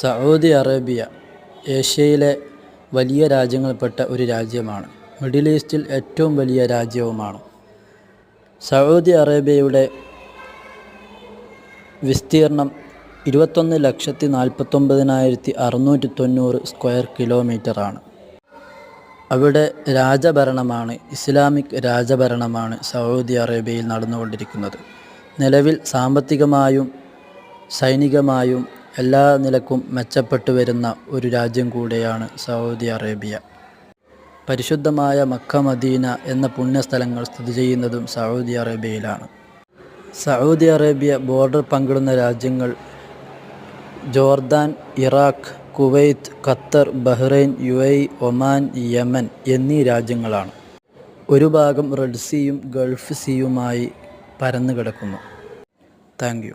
Saudi Arabia ഏഷ്യയിലെ വലിയ രാജ്യങ്ങളിൽപ്പെട്ട ഒരു രാജ്യമാണ്. മിഡിൽ ഈസ്റ്റിൽ ഏറ്റവും വലിയ രാജ്യവുമാണ്. സൗദി അറേബ്യയുടെ വിസ്തീർണം ഇരുപത്തൊന്ന് ലക്ഷത്തി നാൽപ്പത്തൊമ്പതിനായിരത്തി അറുന്നൂറ്റി തൊണ്ണൂറ് സ്ക്വയർ കിലോമീറ്ററാണ് അവിടെ രാജഭരണമാണ് ഇസ്ലാമിക് രാജഭരണമാണ് സൗദി അറേബ്യയിൽ നടന്നുകൊണ്ടിരിക്കുന്നത്. നിലവിൽ സാമ്പത്തികമായും സൈനികമായും എല്ലാ നിലക്കും മെച്ചപ്പെട്ടു വരുന്ന ഒരു രാജ്യം കൂടെയാണ് സൗദി അറേബ്യ. പരിശുദ്ധമായ മക്ക മദീന എന്ന പുണ്യസ്ഥലങ്ങൾ സ്ഥിതി ചെയ്യുന്നതും സൗദി അറേബ്യയിലാണ്. സൗദി അറേബ്യ ബോർഡർ പങ്കിടുന്ന രാജ്യങ്ങൾ Jordan Iraq Kuwait Qatar Bahrain U A Oman Yemen എന്നീ രാജ്യങ്ങളാണ്. ഒരു ഭാഗം റെഡ് സീയും ഗൾഫ് സിയുമായി പരന്നു കിടക്കുന്നു താങ്ക്